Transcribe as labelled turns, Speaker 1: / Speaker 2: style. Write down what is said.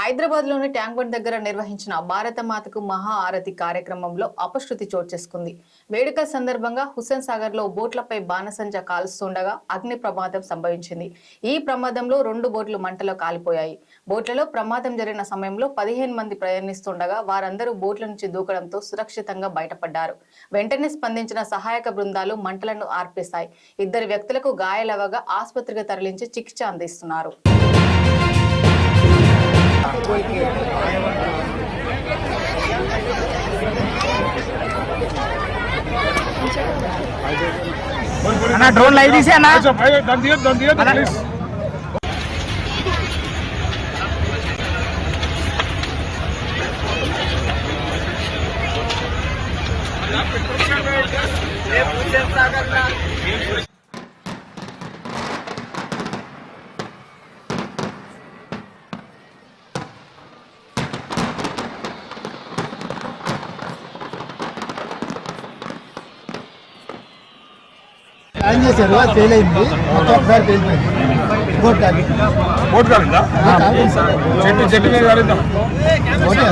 Speaker 1: హైదరాబాద్లోని tank bund దగ్గర నిర్వహించిన భారత మాతకు మహా ఆరతి కార్యక్రమంలో అపశృతి చోటు చేసుకుంది. వేడుక సందర్భంగా హుస్సేన్ సాగర్లో బోట్లపై బాణసంచ కాలుస్తుండగా అగ్ని ప్రమాదం సంభవించింది. ఈ ప్రమాదంలో రెండు బోట్లు మంటలో కాలిపోయాయి. బోట్లలో ప్రమాదం జరిగిన సమయంలో పదిహేను మంది ప్రయాణిస్తుండగా వారందరూ బోట్ల నుంచి దూకడంతో సురక్షితంగా బయటపడ్డారు. వెంటనే స్పందించిన సహాయక బృందాలు మంటలను ఆర్పేశాయి. ఇద్దరు వ్యక్తులకు గాయాలవగా ఆసుపత్రికి తరలించి చికిత్స అందిస్తున్నారు.
Speaker 2: આના ડ્રોન લાવી
Speaker 3: દીધી છે આના એ
Speaker 2: પૂછે
Speaker 3: સાગરના
Speaker 4: ప్లాన్ చేశారు అది ఫెయిల్ అయింది. మొత్తం ఒకసారి ఇంకోటి కాదు.
Speaker 3: బోట్ కాలిందా. చెట్టు చెట్టు మీద కాలిందా?
Speaker 4: అదే